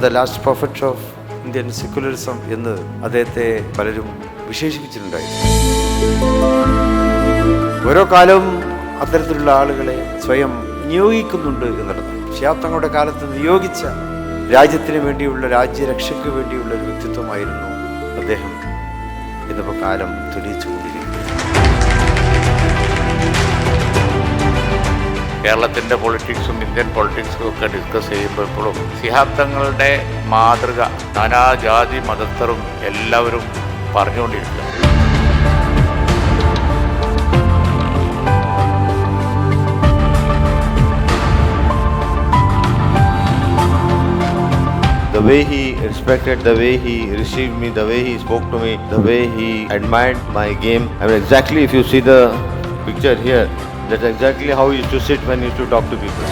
The last perfect of Indian secularism എന്ന് അദ്ദേഹത്തെ പലരും വിശേഷിപ്പിച്ചിട്ടുണ്ടായിരുന്നു ഓരോ കാലവും അത്തരത്തിലുള്ള ആളുകളെ സ്വയം നിയോഗിക്കുന്നുണ്ട് എന്നുള്ളത് ശാത്തങ്ങളുടെ കാലത്ത് നിയോഗിച്ച രാജ്യത്തിന് വേണ്ടിയുള്ള രാജ്യരക്ഷയ്ക്ക് വേണ്ടിയുള്ള ഒരു വ്യക്തിത്വമായിരുന്നു അദ്ദേഹം. ഇന്നിപ്പോൾ കാലം തെളിയിച്ചുകൊണ്ടിരിക്കുന്നത് കേരളത്തിന്റെ പൊളിറ്റിക്സും ഇന്ത്യൻ പൊളിറ്റിക്സും ഒക്കെ ഡിസ്കസ് ചെയ്യുമ്പോൾ ഇപ്പോഴും സിഹാബ്ദങ്ങളുടെ മാതൃക നാനാജാതി മതസ്ഥരും എല്ലാവരും പറഞ്ഞുകൊണ്ടിരിക്കുക The way he respected, the way he received me, the way he spoke to me, the way he admired my game. I mean, exactly if you see the picture here, that's exactly how you used to sit when you used to talk to people.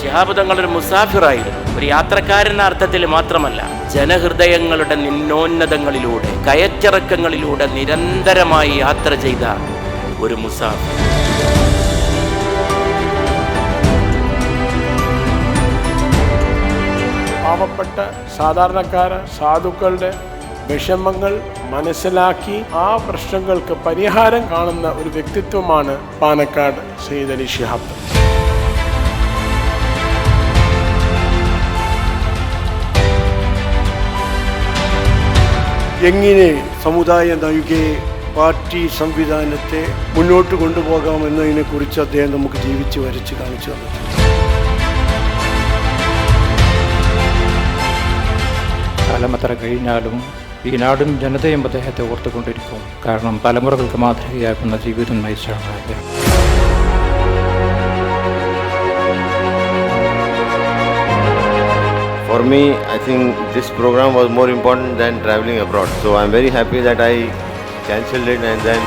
Shihab ഒരു മുസാഫിറായിരുന്നു ഒരു യാത്രക്കാരൻ എന്ന അർത്ഥത്തിൽ മാത്രമല്ല ജനഹൃദയങ്ങളുടെ നിന്നോന്നതങ്ങളിലൂടെ കയറ്റിറക്കങ്ങളിലൂടെ നിരന്തരമായി യാത്ര ചെയ്ത ഒരു മുസാഫിർ പാവപ്പെട്ട സാധാരണക്കാര സാധുക്കളുടെ വിഷമങ്ങൾ മനസ്സിലാക്കി ആ പ്രശ്നങ്ങൾക്ക് പരിഹാരം കാണുന്ന ഒരു വ്യക്തിത്വമാണ് പാലക്കാട് സയ്യിദ് അലി ഷിഹാബ്. എങ്ങനെ സമുദായ നൽകിയ പാർട്ടി സംവിധാനത്തെ മുന്നോട്ട് കൊണ്ടുപോകാമെന്നതിനെ കുറിച്ച് അദ്ദേഹം നമുക്ക് ജീവിച്ച് വരച്ച് കാണിച്ചു തന്നിട്ടുണ്ട് കാലം കഴിഞ്ഞാലും ഈ നാടും ജനതയും അദ്ദേഹത്തെ ഓർത്തുകൊണ്ടിരിക്കും കാരണം തലമുറകൾക്ക് മാതൃകയാക്കുന്ന ജീവിതം നയിച്ചാണ് അദ്ദേഹം For me, I think this program was more important than traveling abroad. So I'm very happy that I cancelled it and then